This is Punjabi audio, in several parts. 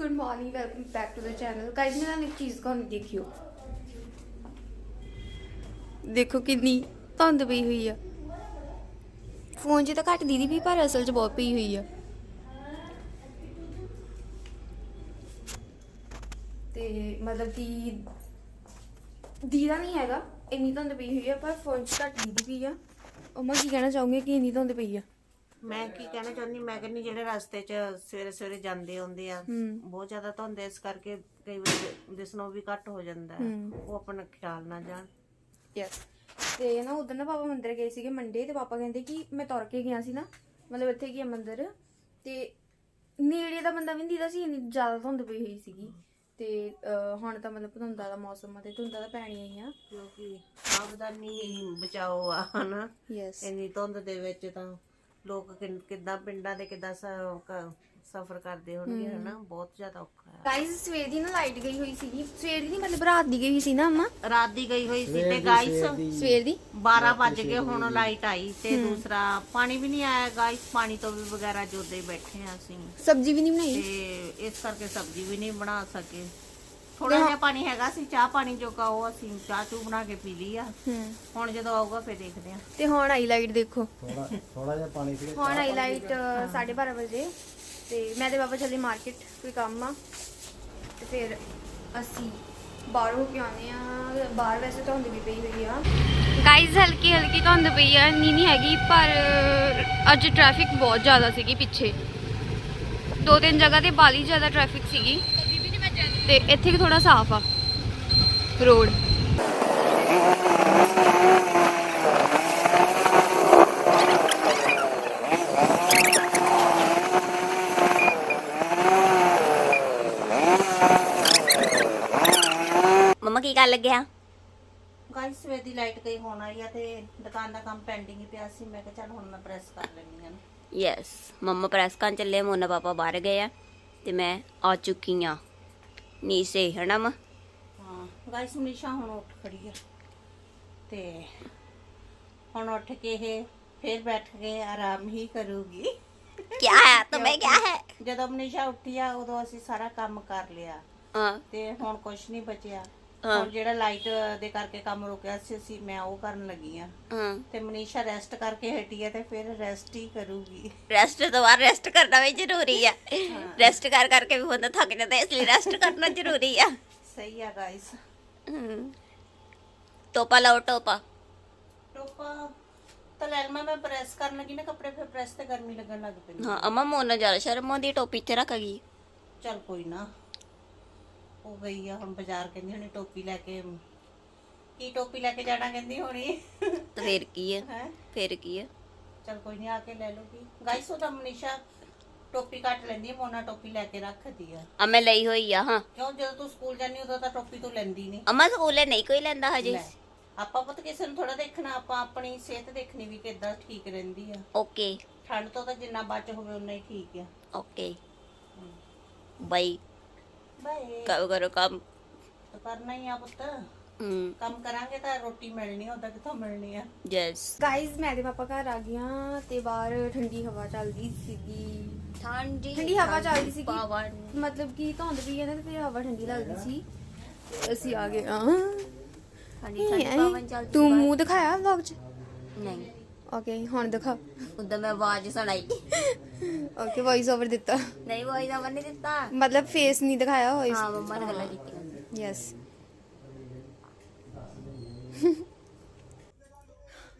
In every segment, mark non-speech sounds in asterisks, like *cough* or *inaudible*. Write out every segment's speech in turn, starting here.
Good morning welcome back to the channel guys ਮੈਂ ਤੁਹਾਨੂੰ ਇੱਕ ਚੀਜ਼ ਕਹਾਣੀ ਦੇਖਿਓ ਦੇਖੋ ਕਿੰਨੀ ਧੁੰਦ ਪਈ ਹੋਈ ਆ। ਫੋਨ 'ਚ ਤਾਂ ਘੱਟ ਦੀਦੀ ਵੀ ਪਰ ਅਸਲ 'ਚ ਬਹੁਤ ਪਈ ਹੋਈ ਆ। ਤੇ ਮਤਲਬ ਕਿ ਦੀਦਾ ਨਹੀਂ ਹੈਗਾ ਇੰਨੀ ਧੁੰਦ ਪਈ ਹੋਈ ਆ ਪਰ ਫੋਨ 'ਚ ਘੱਟ ਦੀਦੀ ਪਈ ਆ। ਅਮਾ ਕੀ ਕਹਿਣਾ ਚਾਹੋਗੇ ਕਿ ਇੰਨੀ ਧੁੰਦ ਪਈ ਆ। ਮੈਂ ਕੀ ਕਹਿਣਾ ਚਾਹੁੰਦੀ ਮੈਂ ਕਹਿੰਦੀ ਜਿਹੜੇ ਰਸਤੇ 'ਚ ਸਵੇਰੇ ਸਵੇਰੇ ਜਾਂਦੇ ਆਉਂਦੇ ਆ ਹੂੰ। ਬਹੁਤ ਜ਼ਿਆਦਾ ਧੁੰਦ ਹੈ, ਇਸ ਕਰਕੇ ਕਈ ਵਾਰ ਦਿਸਣੋਂ ਵੀ ਘੱਟ ਹੋ ਜਾਂਦਾ ਹੈ ਹੂੰ। ਉਹ ਆਪਣਾ ਖਿਆਲ ਨਾ ਜਾਣ। ਯੈਸ ਤੇ ਨਾ ਉਧਰ ਨਾ ਪਾਪਾ ਮੰਦਿਰ ਗਏ ਸੀਗੇ ਮੰਡੇ ਤੇ ਪਾਪਾ ਕਹਿੰਦੇ ਕਿ ਮੈਂ ਤੁਰ ਕੇ ਗਿਆ ਸੀ ਨਾ ਮਤਲਬ ਇੱਥੇ ਕੀ ਮੰਦਿਰ ਤੇ ਨੇੜੇ ਦਾ ਬੰਦਾ ਵੀ ਨਹੀਂ ਦੀਦਾ ਸੀ ਇੰਨੀ ਜ਼ਿਆਦਾ ਧੁੰਦ ਪਈ ਹੋਈ ਸੀਗੀ। ਤੇ ਅਹ, ਹੁਣ ਤਾਂ ਮਤਲਬ ਧੁੰਦਾਂ ਦਾ ਮੌਸਮ ਆ ਤੇ ਧੁੰਦਾਂ ਤਾਂ ਪੈਣੀਆਂ ਹੀ ਆ। ਕਿਉਂਕਿ ਸਾਵਧਾਨੀ ਬਚਾਓ ਆ ਹਨਾ? ਯੈਸ ਇੰਨੀ ਧੁੰਦ ਦੇ ਵਿੱਚ ਤਾਂ ਲੋਕ ਕਿੰਨ- ਕਿੱਦਾਂ ਪਿੰਡਾਂ ਦੇ ਕਿੱਦਾਂ ਸਫ਼ਰ ਕਰਦੇ ਹੋਣਗੇ ਹਨਾ? ਬਹੁਤ ਜ਼ਿਆਦਾ ਔਖਾ ਹੈ। ਗਾਇਸ ਸਵੇਰ ਦੀ ਨਾ ਲਾਈਟ ਗਈ ਹੋਈ ਸੀਗੀ। ਸਵੇਰ ਦੀ ਨਹੀਂ ਮਤਲਬ ਰਾਤ ਦੀ ਗਈ ਹੋਈ ਸੀ ਨਾ ਅਮਾ? ਰਾਤ ਦੀ ਗਈ ਹੋਈ ਸੀ ਤੇ ਗਾਈਸ ਸਵੇਰ ਦੀ। 12 ਵੱਜ ਗਏ ਹੁਣ ਲਾਈਟ ਆਈ ਤੇ ਦੂਸਰਾ ਪਾਣੀ ਵੀ ਨਹੀਂ ਆਇਆ ਗਾਈਸ ਪਾਣੀ ਤੋਂ ਵੀ ਵਗੈਰਾ ਜੋਦੇ ਬੈਠੇ ਆ ਅਸੀਂ। ਸਬਜ਼ੀ ਵੀ ਨਹੀਂ ਬਣਾਈ? ਤੇ ਇਸ ਕਰਕੇ ਸਬਜ਼ੀ ਵੀ ਨਹੀਂ ਬਣਾ ਸਕੇ। ਥੋੜਾ ਜਿਹਾ ਪਾਣੀ ਹੈਗਾ ਸੀ ਚਾਹ ਪਾਣੀ ਜੋ ਕਾ ਉਹ ਅਸੀਂ ਚਾਹ ਚੂ ਬਣਾ ਕੇ ਪੀ ਲਈ ਆ। ਹੂੰ। ਹੁਣ ਜਦੋਂ ਆਊਗਾ ਫੇਰ ਦੇਖਦੇ ਆ ਤੇ ਹੁਣ ਆਈ ਲਾਈਟ ਦੇਖੋ। ਥੋੜਾ ਥੋੜਾ ਜਿਹਾ ਪਾਣੀ ਸੀ ਹੁਣ ਆਈ ਲਾਈਟ 12:30 ਵਜੇ। ਤੇ ਮੈਂ ਤੇ ਬਾਬਾ ਚੱਲੇ ਮਾਰਕੀਟ ਕੋਈ ਕੰਮ ਆ। ਤੇ ਫਿਰ ਅਸੀਂ ਬਾਹਰ ਹੋ ਕੇ ਆਉਂਦੇ ਆ ਬਾਹਰ ਵੈਸੇ ਧੁੰਦ ਵੀ ਪਈ ਹੋਈ ਆ। ਗਾਈਜ਼ ਹਲਕੀ ਹਲਕੀ ਧੁੰਦ ਪਈ ਆ। ਨਹੀਂ ਨਹੀਂ ਹੈਗੀ ਪਰ ਅੱਜ ਟ੍ਰੈਫਿਕ ਬਹੁਤ ਜ਼ਿਆਦਾ ਸੀਗੀ ਪਿੱਛੇ। ਦੋ ਤਿੰਨ ਜਗ੍ਹਾ ਤੇ ਬਾਲੀ ਜ਼ਿਆਦਾ ਟ੍ਰੈਫਿਕ ਸੀਗੀ। ਤੇ ਇੱਥੇ ਵੀ ਥੋੜਾ ਸਾਫ਼ ਆ ਰੋਡ। ਮੰਮਾ ਕੀ ਕਰਨ ਲੱਗਿਆ ਗਾਈਸ ਸਵੇਰ ਦੀ ਲਾਈਟ ਗਈ ਹੁਣ ਆਈ ਆ ਤੇ ਦੁਕਾਨ ਦਾ ਕੰਮ ਪੈਂਡਿੰਗ ਹੀ ਪਿਆ ਸੀ। ਮੈਂ ਕਿਹਾ ਚੱਲ ਹੁਣ ਮੈਂ ਪ੍ਰੈਸ ਕਰ ਲੈਣੀ ਆ ਯੈਸ ਮੰਮਾ ਪ੍ਰੈਸ ਕਰਨ ਚੱਲੇ ਮੋਨਾ ਪਾਪਾ ਬਾਹਰ ਗਏ ਆ ਤੇ ਮੈਂ ਆ ਚੁੱਕੀ ਆ ਨੀਸੇ ਹਨਾ ਮ? ਹਾਂ ਗਾਈਸ ਮਨੀਸ਼ਾ ਹੁਣ ਉੱਠ ਖੜੀ ਆ। ਤੇ ਹੁਣ ਉੱਠ ਕੇ ਇਹ ਫੇਰ ਬੈਠ ਕੇ ਆਰਾਮ ਹੀ ਕਰੂਗੀ। ਕੀ ਹੈ? ਤੁਮੇ ਕੀ ਹੈ? ਜਦੋਂ ਮਨੀਸ਼ਾ ਉੱਠੀ ਆ ਉਦੋਂ ਅਸੀਂ ਸਾਰਾ ਕੰਮ ਕਰ ਲਿਆ। ਹਾਂ। ਤੇ ਹੁਣ ਕੁਝ ਨਹੀਂ ਬਚਿਆ। ਹਾਂ। ਹੁਣ ਜਿਹੜਾ ਲਾਈਟ ਦੇ ਕਰਕੇ ਕੰਮ ਰੁਕਿਆ ਸੀ ਅਸੀਂ ਮੈਂ ਉਹ ਕਰਨ ਲੱਗੀ ਆ ਹਾਂ। ਤੇ ਮਨੀਸ਼ਾ ਰੈਸਟ ਕਰਕੇ ਹਟੀ ਆ ਤੇ ਫਿਰ ਰੈਸਟ ਹੀ ਕਰੂਗੀ। ਰੈਸਟ ਤੋਂ ਬਾਅਦ ਰੈਸਟ ਕਰਨਾ ਵੀ ਜ਼ਰੂਰੀ ਆ। ਰੈਸਟ ਕਰ ਕਰਕੇ ਵੀ ਬੰਦਾ ਥੱਕ ਜਾਂਦਾ ਇਸ ਲਈ ਰੈਸਟ ਕਰਨਾ ਜ਼ਰੂਰੀ ਆ। ਸਹੀ ਆ ਗਾਇਸ। ਟੋਪਾ ਲਾਓ ਟੋਪਾ। ਟੋਪਾ ਤਾਂ ਲੈ ਲਵਾਂ ਮੈਂ ਪ੍ਰੈਸ ਕਰਨ ਲੱਗੀ ਨਾ ਕੱਪੜੇ ਫਿਰ ਪ੍ਰੈਸ ਤੇ ਗਰਮੀ ਲੱਗਣ ਲੱਗ ਪੈਂਦੀ। ਹਾਂ ਅਮਾ ਮੋਨਾ ਜ਼ਿਆਦਾ ਸ਼ਰਮ ਆਉਂਦੀ ਟੋਪੀ ਇੱਥੇ ਰੱਖ ਗਈ। ਚੱਲ ਕੋਈ ਨਾ। ਉਹ ਗਈ ਆ ਹੁਣ ਬਾਜ਼ਾਰ ਕਹਿੰਦੀ ਹੁਣੀ ਟੋਪੀ ਲੈ ਕੇ ਕੀ ਟੋਪੀ ਲੈ ਕੇ ਜਾਣਾ ਕਹਿੰਦੀ ਹੋਣੀ? ਤੇ ਫੇਰ ਕੀ ਹੈ ਹੈ? ਫੇਰ ਕੀ ਹੈ ਚਲ ਕੋਈ ਨਹੀਂ ਆ ਕੇ ਲੈ ਲੂਗੀ ਗਾਇਸ ਉਹ ਤਾਂ ਮਨੀਸ਼ਾ ਟੋਪੀ ਕੱਟ ਲੈਂਦੀ ਹੈ ਮੋਨਾ ਟੋਪੀ ਲੈ ਕੇ ਰੱਖਦੀ ਆ। ਆ ਮੈਂ ਲਈ ਹੋਈ ਆ ਹਾਂ। ਕਿਉਂ ਜਦੋਂ ਤੂੰ ਸਕੂਲ ਜਾਂਦੀ ਉਦੋਂ ਤਾਂ ਟੋਪੀ ਤੂੰ ਲੈਂਦੀ ਨਹੀਂ ਅਮਾ ਸਕੂਲੇ ਨਹੀਂ ਕੋਈ ਲੈਂਦਾ ਹਜੇ। ਲੈ ਆਪਾਂ ਪੁੱਤ ਕਿਸੇ ਨੂੰ ਥੋੜਾ ਦੇਖਣਾ ਆਪਾਂ ਆਪਣੀ ਸਿਹਤ ਦੇਖਣੀ ਵੀ ਕਿੱਦਾਂ ਠੀਕ ਰਹਿੰਦੀ ਆ। ਓਕੇ। ਠੰਡ ਤੋਂ ਤਾਂ ਜਿੰਨਾ ਬਚ ਹੋਵੇ ਉਨਾ ਹੀ ਠੀਕ ਆ। ਓਕੇ। ਬਾਈ ਕਰੋ ਕਰੋ ਕੰਮ। ਕਰਨਾ ਹੀ ਆ ਪੁੱਤ। ਹਮ ਕੰਮ ਕਰਾਂਗੇ ਤਾਂ ਰੋਟੀ ਮਿਲਣੀ ਆ ਉਦਾਂ ਕਿੱਥੋਂ ਮਿਲਣੀ ਆ? ਯੈਸ ਗਾਈਜ਼ ਮੈਂ ਤੇ ਪਾਪਾ ਘਰ ਆ ਗਈਆਂ ਤੇ ਬਾਹਰ ਠੰਡੀ ਹਵਾ ਚੱਲਦੀ ਸੀਗੀ। ਠੰਡੀ ਠੰਡੀ ਹਵਾ ਚੱਲਦੀ ਸੀਗੀ। ਪਵਨ। ਮਤਲਬ ਕਿ ਧੁੰਦ ਵੀ ਹੈ ਨਾ ਤੇ ਫਿਰ ਹਵਾ ਠੰਡੀ ਲੱਗਦੀ ਸੀ। ਅਸੀਂ ਆ ਗਏ ਆ ਠੰਡੀ ਠੰਡੀ ਪਵਨ ਚੱਲਦੀ ਤੂੰ ਮੂੰਹ ਦਿਖਾਇਆ ਵਲੌਗ 'ਚ? ਨਹੀਂ। ਓਕੇ ਹੁਣ ਦਿਖਾ। ਉਦੋਂ ਮੈਂ ਆਵਾਜ਼ ਸੁਣਾਈ। ਓਕੇ ਵੌਇਸ ਓਵਰ ਦਿੱਤਾ। ਨਹੀਂ ਵੋਈ ਦਾ ਨਹੀਂ ਦਿੱਤਾ। ਮਤਲਬ ਫੇਸ ਨਹੀਂ ਦਿਖਾਇਆ ਵੌਇਸ ਹਾਂ ਮੰਮਾ ਨੇ ਗੱਲਾਂ ਕੀਤੀਆਂ। ਯੈਸ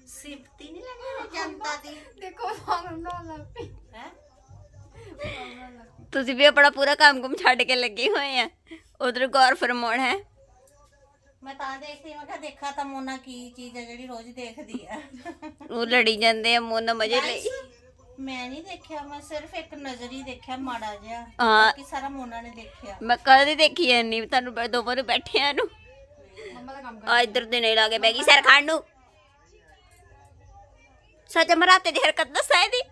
ਸਿਫਤੀ ਨਹੀਂ ਲੱਗਦੀ ਜਨਤਾ ਦੀ? ਦੇਖੋ ਸੌਂਗ ਬਣਾਉਣ ਲੱਗ ਪਈ। ਹੈ? ਤੁਸੀਂ ਵੀ ਆਪਣਾ ਪੂਰਾ ਕੰਮ ਕੁਮ ਛੱਡ ਕੇ ਲੱਗੇ ਹੋਏ ਆ। ਉਧਰ ਗੌਰ ਫਰਮਾਉਣ ਹੈ। ਮੈਂ ਤਾਂ ਦੇਖਦੀ ਮੈਂ ਕਿਹਾ ਦੇਖਾ ਤਾਂ ਮੋਨਾ ਕੀ ਚੀਜ਼ ਹੈ ਜਿਹੜੀ ਰੋਜ਼ ਦੇਖਦੀ ਆ। ਉਹ ਲੜੀ ਜਾਂਦੇ ਆ ਮੋਨ ਮਜ਼ੇ ਲਈ। ਮੈਂ ਨਹੀਂ ਦੇਖਿਆ ਮੈਂ ਸਿਰਫ ਇੱਕ ਨਜ਼ਰ ਹੀ ਦੇਖਿਆ ਮਾੜਾ ਜਿਹਾ ਹਾਂ। ਕਿ ਸਾਰਾ ਮੋਨਾ ਨੇ ਦੇਖਿਆ। ਮੈਂ ਕਦੇ ਦੇਖੀ ਐ ਨਹੀਂ ਤੁਹਾਨੂੰ ਦੋਵਾਂ ਨੂੰ ਬੈਠਿਆਂ ਨੂੰ। ਮੰਮਾ ਦਾ ਕੰਮ ਆ ਇੱਧਰ ਦੇ ਨਹੀਂ ਲਾਗੇ ਬੈ ਗਈ ਸਿਰ ਖਾਣ ਨੂੰ। ਸੱਚ ਮਰਾਤੇ ਦੀ ਹਰਕਤ ਦੱਸਾਂ ਇਹਦੀ?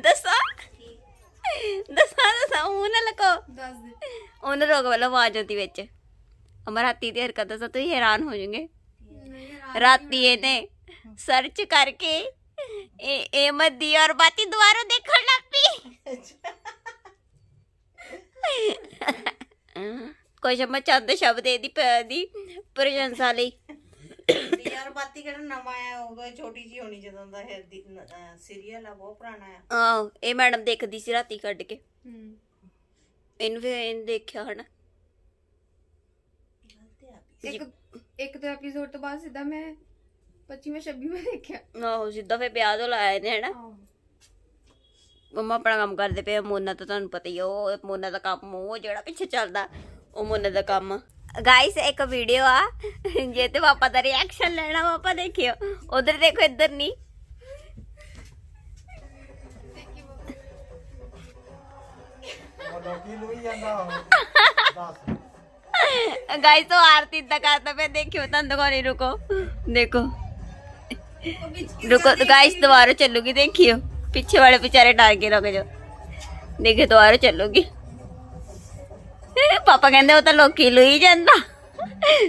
ਦੱਸਾਂ? ਦੱਸਾਂ ਦੱਸਾਂ ਉਹ ਨਾ ਲਕੋ। ਦੱਸ ਦੇ। ਉਹਨੂੰ ਰੋਗ ਵਾਲਾ ਆਵਾਜ਼ ਆਉਂਦੀ ਵਿੱਚ। ਅਮਰਾਤੀ ਦੀ ਹਰਕਤ ਦੱਸਾਂ ਤੁਸੀਂ ਹੈਰਾਨ ਹੋ ਜਾਓਗੇ ਰਾਤੀ ਇਹਨੇ ਸਰਚ ਕਰਕੇ ਇਹ ਇਹ ਮੱਦੀ ਔਰ ਬਾਤੀ ਦੁਬਾਰਾ ਦੇਖਣ ਲੱਗ ਪਈ ਕੁਛ ਮੈਂ ਚੰਦ ਸ਼ਬਦ ਇਹਦੀ ਦੀ ਪ੍ਰਸ਼ੰਸਾ ਲਈ ਯਾਰ ਬਾਤੀ ਕਿਹੜਾ ਨਵਾਂ ਆਇਆ ਹੋਊਗਾ ਛੋਟੀ ਜੀ ਹੋਣੀ ਜਦੋਂ ਦਾ ਹੈ ਸੀਰੀਅਲ ਆ ਬਹੁਤ ਪੁਰਾਣਾ ਆ ਆਹ ਇਹ ਮੈਡਮ ਦੇਖਦੀ ਸੀ ਰਾਤੀ ਕੱਢ ਕੇ ਹੂੰ ਇਹਨੂੰ ਫਿਰ ਇਹਨੇ ਦੇਖਿਆ ਹਨਾ ਇੱਕ ਇੱਕ ਤਾਂ ਐਪੀਸੋਡ ਤੋਂ ਬਾਅਦ ਸਿੱਧਾ ਮੈਂ 25ਵੇਂ 26ਵੇਂ ਦੇਖਿਆ। ਆਹੋ ਸਿੱਧਾ ਫਿਰ ਵਿਆਹ ਤੋਂ ਲਾਇਆ ਇਹਨੇ ਹਨਾ? ਮੰਮਾ ਆਪਣਾ ਕੰਮ ਕਰਦੇ ਪਏ ਆ, ਮੋਨਾ ਤਾਂ ਤੁਹਾਨੂੰ ਪਤਾ ਹੀ ਆ ਉਹ ਮੋਨਾ ਦਾ ਕੰਮ ਉਹ ਜਿਹੜਾ ਪਿੱਛੇ ਚੱਲਦਾ ਉਹ ਮੋਨਾ ਦਾ ਕੰਮ। ਗਾਇਸ ਇੱਕ ਵੀਡੀਓ ਆ ਜੇ ਤੇ ਪਾਪਾ ਦਾ ਰਿਐਕਸ਼ਨ ਲੈਣਾ ਪਾਪਾ ਦੇਖਿਓ। ਉਧਰ ਦੇਖੋ ਇੱਧਰ ਨਹੀਂ ਉਹ ਲੋਕੀ ਲੋਈ ਜਾਂਦਾ ਉਹ ਦੱਸ। ਗਾਇਸ ਉਹ ਆਰਤੀ ਦਾ ਕਰਦਾ ਪਿਆ ਦੇਖਿਓ ਤੁਹਾਨੂੰ ਦਿਖਾਉਣੀ ਰੁਕੋ। ਦੇਖੋ। ਰੁਕੋ ਗਾਇਸ ਦੁਬਾਰਾ ਚੱਲੂਗੀ, ਦੇਖਿਓ। ਪਿੱਛੇ ਵਾਲੇ ਵਿਚਾਰੇ ਡਰ ਕੇ ਰੁਕ ਜਾਓ। ਦੇਖੇ ਦੁਬਾਰਾ ਚੱਲੂਗੀ। ਪਾਪਾ ਕਹਿੰਦੇ, ਉਹ ਤਾਂ ਲੋਕੀ ਲੋਈ ਜਾਂਦਾ।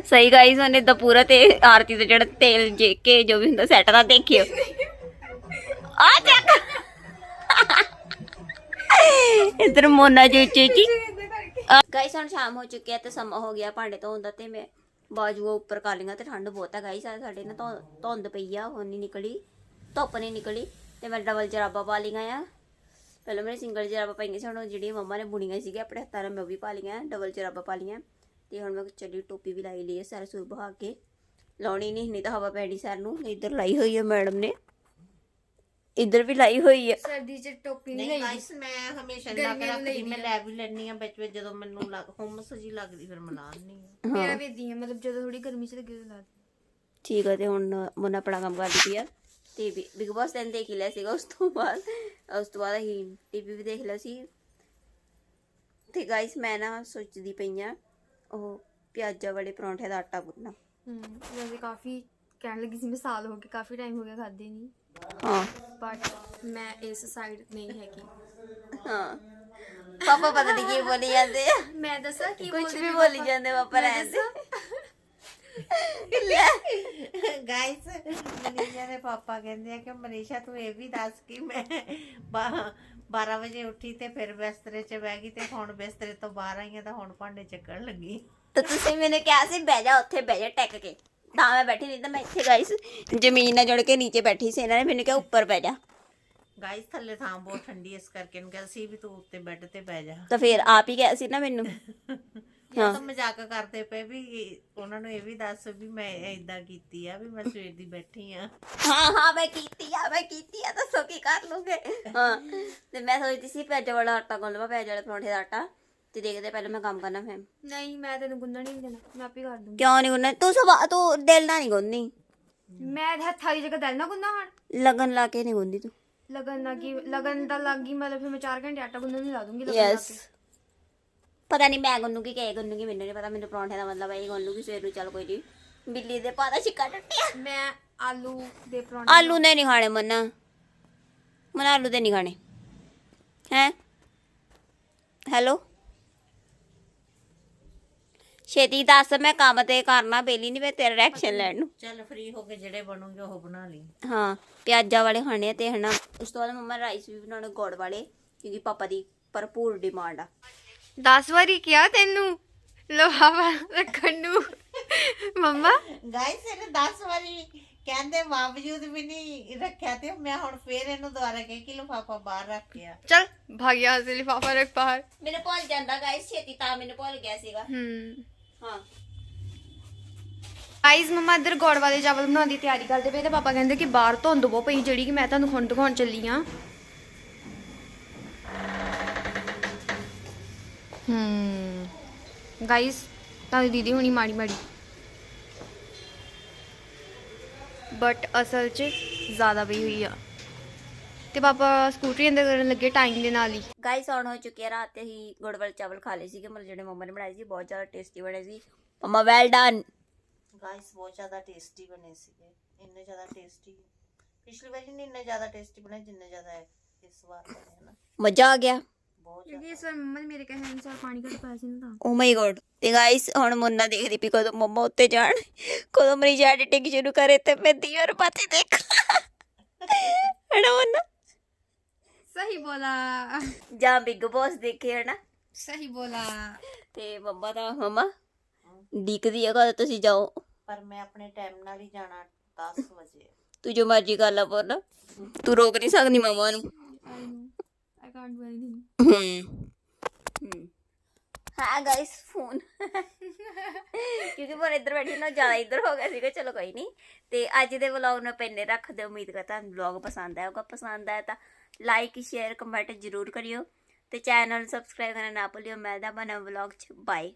ਸਹੀ ਗਾਇਸ ਉਹਨੇ ਤਾਂ ਪੂਰਾ ਤੇ ਆਰਤੀ ਦਾ ਜਿਹੜਾ ਤੇਲ ਜੇ ਕੇ ਜੋ ਵੀ ਹੁੰਦਾ ਸੈਟ ਦਾ ਦੇਖਿਓ। ਆ ਚੱਕ। ਇਧਰ ਮੋਨਾ ਜੀ ਚੀਚੀ। ਗਾਈਸ ਹੁਣ ਸ਼ਾਮ ਹੋ ਚੁੱਕੀ ਹੈ ਤੇ ਸਮਾਂ ਹੋ ਗਿਆ ਭਾਂਡੇ ਧੋਣ ਦਾ ਤੇ ਮੈਂ ਬਾਜੂਆ ਉੱਪਰ ਕਰ ਲਈਆਂ ਤੇ ਠੰਡ ਬਹੁਤ ਹੈ ਗਾਈਸ ਸਾਡੇ ਨਾ ਧੁੰ- ਧੁੰਦ ਪਈ ਆ, ਹੁਣ ਨਹੀਂ ਨਿਕਲੀ, ਧੁੱਪ ਨਹੀਂ ਨਿਕਲੀ ਤੇ ਮੈਂ ਡਬਲ ਜਰਾਬਾ ਪਾ ਲਈਆਂ ਆ। ਪਹਿਲਾਂ ਮੇਰੇ ਸਿੰਗਲ ਜਰਾਬਾ ਪਾਈਆਂ ਸੀ, ਹੁਣ ਉਹ ਜਿਹੜੀਆਂ ਮੰਮਾ ਨੇ ਬੁਣੀਆਂ ਸੀਗੀਆਂ ਆਪਣੇ ਹੱਥਾਂ ਨਾਲ ਮੈਂ ਉਹ ਵੀ ਪਾ ਲਈਆਂ, ਡਬਲ ਜਰਾਬਾ ਪਾ ਲਈਆਂ। ਤੇ ਹੁਣ ਮੈਂ ਚੱਲੀ ਟੋਪੀ ਵੀ ਲਾਈ ਲਈ ਹੈ ਸਰ ਸੂਰ ਬਹਾ ਕੇ। ਲਾਉਣੀ ਨਹੀਂ ਨਹੀਂ ਤਾਂ ਹਵਾ ਪੈਣੀ ਸਰ ਨੂੰ, ਇੱਧਰ ਲਾਈ ਹੋਈ ਹੈ ਮੈਡਮ ਨੇ। ਇੱਧਰ ਵੀ ਲਾਈ ਹੋਈ ਹੈ ਸਰਦੀ ਚ ਟੋਪੀ ਨਹੀਂ ਨਹੀਂ ਲਈ। ਗਾਇਸ ਮੈਂ ਹਮੇਸ਼ਾ ਗਰਮੀਆਂ ਲੱਗ ਨੂੰ ਰੱਖਦੀ ਮੈਂ ਦੀ ਲੈ ਵੀ ਲੈਣੀ ਆ ਵਿੱਚ ਵਿੱਚ ਜਦੋਂ ਮੈਨੂੰ ਲੱਗ ਹੁਮਸ ਜੀ ਲੱਗਦੀ ਫਿਰ ਮਨਾ ਨਹੀਂ ਮੇਰਾ ਵੀ ਹੀ ਆ ਮਤਲਬ ਜਦੋਂ ਥੋੜੀ ਗਰਮੀ ਚ ਲੱਗੇ ਤਾਂ ਲਾ ਦਿੰਦੀ। ਠੀਕ ਹੈ ਤੇ ਹੁਣ ਮੋਨਾ ਆਪਣਾ ਕੰਮ ਕਰਦੀ ਪਈ ਆ। ਤੇ ਬਿਗ ਬਾਸ ਤੈਨੂੰ ਦੇਖ ਹੀ ਲਿਆ ਸੀਗਾ ਉਸ ਤੋਂ ਬਾਅਦ। ਉਸ ਤੋਂ ਬਾਅਦ ਅਸੀਂ ਟੀਵੀ ਵੀ ਦੇਖ ਲਿਆ ਸੀ। ਤੇ ਗਾਇਸ ਮੈਂ ਨਾ ਸੋਚਦੀ ਪਈ ਆ ਉਹ ਪਿਆਜ਼ਾਂ ਵਾਲੇ ਪਰੌਂਠੇ ਦਾ ਆਟਾ ਗੁੰਨਣਾ। ਹੂੰ ਵੈਸੇ ਕਾਫੀ ਕਹਿਣ ਲੱਗੀ ਸੀ ਮੈਂ ਸਾਲ ਹੋ ਗਏ ਕਾਫੀ ਟਾਈਮ ਹੋ ਗਿਆ ਖਾਦੇ ਨਹੀਂ ਹਾਂ। ਬਟ ਮੈਂ ਇਸ ਸਾਈਡ ਨਹੀਂ ਹੈਗੀ। ਹਾਂ। ਪਾਪਾ ਪਤਾ ਨਹੀਂ ਕੀ ਬੋਲੀ ਜਾਂਦੇ ਆ। ਮੈਂ ਦੱਸਾਂ ਕੀ ਕੁਝ ਵੀ ਬੋਲੀ ਪਾਪਾ? ਜਾਂਦੇ ਪਾਪਾ ਰਹਿੰਦੇ ਗਾਇਸ ਮਨੀਸ਼ਾ ਦੇ ਪਾਪਾ ਕਹਿੰਦੇ ਆ ਕਿ ਮਨੀਸ਼ਾ ਤੂੰ ਇਹ ਵੀ ਦੱਸ ਕਿ ਮੈਂ 12 ਵਜੇ ਉੱਠੀ ਤੇ ਫਿਰ ਬਿਸਤਰੇ 'ਚ ਬਹਿ ਗਈ ਤੇ ਹੁਣ ਬਿਸਤਰੇ ਤੋਂ ਬਾਹਰ ਆਈ ਆ ਤਾਂ ਹੁਣ ਭਾਂਡੇ ਚੱਕਣ ਲੱਗੀ। ਤਾਂ ਤੁਸੀਂ ਮੈਨੂੰ ਕਿਹਾ ਸੀ ਬਹਿ ਜਾ ਉੱਥੇ ਬਹਿ ਜਾ ਟੈਕ ਕੇ। ਤਾਂ ਮੈਂ ਬੈਠੀ ਨਹੀਂ ਤਾਂ ਮੈਂ ਇੱਥੇ ਗਾਇਸ ਜ਼ਮੀਨ ਨਾਲ ਜੁੜ ਕੇ ਨੀਚੇ ਬੈਠੀ ਸੀ ਇਹਨਾਂ ਨੇ ਮੈਨੂੰ ਕਿਹਾ ਉੱਪਰ ਬਹਿ ਜਾ। ਗਾਇਸ ਥੱਲੇ ਥਾਂ ਬਹੁਤ ਠੰਡੀ ਇਸ ਕਰਕੇ ਇਹਨੂੰ ਕਿਹਾ ਸੀ ਵੀ ਤੂੰ ਉੱਤੇ ਬੈੱਡ ਤੇ ਬਹਿ ਜਾ। ਤਾਂ ਫਿਰ ਆਪ ਹੀ ਕਿਹਾ ਸੀ ਨਾ ਮੈਨੂੰ। ਇਹ ਤਾਂ ਮਜ਼ਾਕ ਕਰਦੇ ਪਏ ਵੀ ਉਹਨਾਂ ਨੂੰ ਇਹ ਵੀ ਦੱਸ ਵੀ ਮੈਂ ਇਦਾਂ ਕੀਤੀ ਆ ਵੀ ਮੈਂ ਸਵੇਰ ਦੀ ਬੈਠੀ ਆ। ਹਾਂ ਹਾਂ ਮੈਂ ਕੀਤੀ ਆ ਮੈਂ ਕੀਤੀ ਆ ਦੱਸੋ ਕੀ ਕਰ ਲੂਗੇ? ਹਾਂ ਤੇ ਮੈਂ ਸੋਚਦੀ ਸੀ ਪਿਆਜ਼ ਵਾਲਾ ਆਟਾ ਗੁੰਨ ਲਵਾਂ ਪਿਆਜ਼ ਵਾਲੇ ਪਰੌਂਠੇ ਦਾ ਆਟਾ। ਤੇ ਦੇਖਦੇ ਪਹਿਲਾਂ ਮੈਂ ਕੰਮ ਕਰਨਾ ਫਿਰ। ਨਹੀਂ ਮੈਂ ਤੈਨੂੰ ਗੁੰਨਣ ਨਹੀਂ ਦੇਣਾ ਮੈਂ ਆਪੇ ਕਰ ਦੂੰਗੀ। ਕਿਉਂ ਨਹੀਂ ਗੁੰਨਣਾ? ਤੂੰ ਸਵਾ ਤੂੰ ਦਿਲ ਨਾਲ ਨਹੀਂ ਗੁੰਨਦੀ ਮੈਂ ਹੱਥਾਂ ਦੀ ਜਗ੍ਹਾ ਦਲ ਨਾ ਗੁੰਨਾ ਹਣ। ਲਗਨ ਲਾ ਕੇ ਨਹੀਂ ਗੁੰਨਦੀ ਤੂੰ। ਲਗਨ ਲੱਗੀ ਲਗਨ ਦਾ ਲੱਗੀ ਮਤਲਬ ਫਿਰ ਮੈਂ 4 ਘੰਟੇ ਆਟਾ ਗੁੰਨਣ ਨਹੀਂ ਲਾ ਦੂੰਗੀ ਲਗਨ ਯੈਸ। ਪਤਾ ਨਹੀਂ ਮੈਂ ਗੁੰਨੂਗੀ ਕਿ ਇਹ ਗੁੰਨੂਗੀ ਮੈਨੂੰ ਨਹੀਂ ਪਤਾ ਮੈਨੂੰ ਪਰੌਂਠੇ ਦਾ ਮਤਲਬ ਹੈ ਇਹ ਗੁੰਨੂਗੀ ਸਵੇਰ ਨੂੰ ਚੱਲ ਕੋਈ ਨਹੀਂ ਬਿੱਲੀ ਦੇ ਪਾਦਾ ਛਿੱਕਾ ਟੁੱਟਿਆ। ਮੈਂ ਆਲੂ ਦੇ ਪਰੌਂਠੇ ਆਲੂ ਨੇ ਨਹੀਂ ਖਾਣੇ ਮਨਾ। ਮਨਾ ਆਲੂ ਦੇ ਨਹੀਂ ਖਾਣੇ। ਹੈ? ਹੈਲੋ? ਛੇਤੀ ਦੱਸ ਮੈਂ ਕੰਮ ਤੇ ਕਰਨਾ ਬੇਲੀ ਨਹੀਂ ਮੈਂ ਤੇਰਾ ਰਿਐਕਸ਼ਨ ਲੈਣ ਨੂੰ। ਚੱਲ ਫ੍ਰੀ ਹੋ ਕੇ ਜਿਹੜੇ ਬਣੂਗੇ ਉਹ ਬਣਾ ਲਈ। ਹਾਂ ਪਿਆਜ਼ਾਂ ਵਾਲੇ ਖਾਣੇ ਆ ਤੇ ਹਨਾ ਉਸ ਤੋਂ ਬਾਅਦ ਮੰਮਾ ਰਾਈਸ ਵੀ ਬਣਾਉਣੇ ਗੁੜ ਵਾਲੇ ਕਿਉਂਕਿ ਪਾਪਾ ਦੀ ਭਰਪੂਰ ਡਿਮਾਂਡ ਆ। 10 ਵਾਰੀ ਕਿਹਾ ਤੈਨੂੰ ਲੋਹਾ ਰੱਖਣ ਨੂੰ। ਮੰਮਾ? ਗਾਇਸ ਇਹਨੇ 10 ਵਾਰੀ ਕਹਿੰਦੇ ਬਾਵਜੂਦ ਵੀ ਨਹੀਂ ਰੱਖਿਆ ਤੇ ਮੈਂ ਹੁਣ ਫੇਰ ਇਹਨੂੰ ਦੁਬਾਰਾ ਕਹਿ ਕਿ ਲਿਫਾਫਾ ਬਾਹਰ ਰੱਖਿਆ ਚਲ ਭਾਗਿਆ ਸੇ ਲਿਫਾਫਾ ਰੱਖ ਬਾਹਰ। ਮੈਨੂੰ ਭੁੱਲ ਜਾਂਦਾ ਗਾਇਸ ਛੇਤੀ ਤਾਂ ਮੈਨੂੰ ਭੁੱਲ ਗਿਆ ਸੀਗਾ। ਹੂੰ। ਹਾਂ। ਗਾਈਜ਼ ਮਮਾ ਇੱਧਰ ਗੋੜ ਵਾਲੇ ਚਾਵਲ ਬਣਾਉਣ ਦੀ ਤਿਆਰੀ ਕਰਦੇ ਪਏ ਤੇ ਪਾਪਾ ਕਹਿੰਦੇ ਕਿ ਬਾਹਰ ਧੁੰਦ ਬਹੁਤ ਪਈ ਜਿਹੜੀ ਕਿ ਮੈਂ ਤੁਹਾਨੂੰ ਹੁਣ ਦਿਖਾਉਣ ਚੱਲੀ ਆ ਹੂੰ। ਗਾਈਜ਼ ਤਾਂ ਦੀਦੀ ਹੁਣੀ ਮਾੜੀ ਮਾੜੀ। ਬਟ ਅਸਲ 'ਚ ਜ਼ਿਆਦਾ ਪਈ ਹੋਈ ਆ। ਤੇ ਪਾਪਾ ਸਕੂਟਰੀ ਅੰਦਰ ਕਰਨ ਲੱਗੇ ਟਾਈਮ ਦੇ ਨਾਲ ਹੀ। ਗਾਇਸ ਆਨ ਹੋ ਚੁੱਕੀ ਹੈ ਰਾਤ ਤੇ ਹੀ ਗੁੜ ਵਾਲੇ ਚਾਵਲ ਖਾ ਲਏ ਸੀਗੇ ਮਤਲਬ ਜਿਹੜੇ ਮੰਮਾ ਨੇ ਬਣਾਏ ਸੀ ਬਹੁਤ ਜ਼ਿਆਦਾ ਟੇਸਟੀ ਬਣੇ ਸੀ। ਮੰਮਾ ਵੈਲ ਡਨ ਗਾਇਸ ਬਹੁਤ ਜ਼ਿਆਦਾ ਟੇਸਟੀ ਬਣੇ ਸੀਗੇ ਇੰਨੇ ਜ਼ਿਆਦਾ ਟੇਸਟੀ ਪਿਛਲੀ ਵਾਰੀ ਨਹੀਂ ਇੰਨੇ ਜ਼ਿਆਦਾ ਟੇਸਟੀ ਬਣੇ ਜਿੰਨੇ ਜ਼ਿਆਦਾ ਇਸ ਵਾਰ ਬਣੇ ਮਜ਼ਾ ਆ ਗਿਆ। ਬਹੁਤ ਕਿਉਂਕਿ ਇਸ ਵਾਰ ਮੰਮਾ ਨੇ ਮੇਰੇ ਕਹੇ ਅਨੁਸਾਰ ਪਾਣੀ ਘੱਟ ਪਾਇਆ ਸੀ ਨਾ ਓ ਮਾਈ ਗੋਡ ਤੇ ਗਾਇਸ ਹੁਣ ਮੁੰਨਾ ਦੇਖਦੀ ਪਈ ਕਦੋਂ ਮੰਮਾ ਉੱਤੇ ਜਾਣ ਕਦੋਂ ਮੇਰੀ ਜਾ ਐਡੀਟਿੰਗ ਸ਼ੁਰੂ ਕਰੇ ਤੇ ਮੈਂ ਦੀਵਰ ਬਾਤੇ ਦੇਖ। *laughs* ਹਣਾ ਮੁੰਨਾ? ਸਹੀ ਬੋਲਾ। ਜਾਂ ਬਿਗ ਬੌਸ ਦੇਖੇ ਹਨਾ? ਸਹੀ ਬੋਲਾ। ਤੇ ਮੰਮਾ ਤਾਂ ਮੰਮਾ ਡੀਕਦੀ ਆ ਕਦ ਤੁਸੀਂ ਜਾਓ। ਪਰ ਮੈਂ ਆਪਣੇ ਟਾਈਮ ਨਾਲ ਹੀ ਜਾਣਾ 10 ਵਜੇ। ਤੂੰ ਜੋ ਮਰਜ਼ੀ ਕਰ ਲਾ ਪੁੱਤ। ਤੂੰ ਰੋਕ ਨਹੀਂ ਸਕਦੀ ਮੰਮਾ ਨੂੰ। I can't do anything hmm hmm ਹਾਂ ਗਾਇਸ ਫੋਨ ਕਿਉਂਕਿ ਮੈਂ ਇੱਧਰ ਬੈਠੀ ਨਾ ਜ਼ਿਆਦਾ ਇੱਧਰ ਹੋ ਗਿਆ ਸੀਗਾ। ਚਲੋ ਕੋਈ ਨਹੀਂ। ਤੇ ਅੱਜ ਦੇ ਵਲੌਗ ਨੂੰ ਪੈਨੇ ਰੱਖਦੇ ਹਾਂ। ਉਮੀਦ ਕਰਦਾ ਤੁਹਾਨੂੰ ਵਲੌਗ ਪਸੰਦ ਆਇਆ ਹੋਗਾ ਪਸੰਦ ਆਇਆ ਤਾਂ ਲਾਈਕ ਸ਼ੇਅਰ ਕਮੈਂਟ ਜ਼ਰੂਰ ਕਰਿਓ ਤੇ ਚੈਨਲ ਨੂੰ ਸਬਸਕ੍ਰਾਈਬ ਕਰਨਾ ਨਾ ਭੁੱਲਿਓ। ਮੈਂ ਦਾ ਬਣਾ ਵਲੌਗ ਚ। ਬਾਏ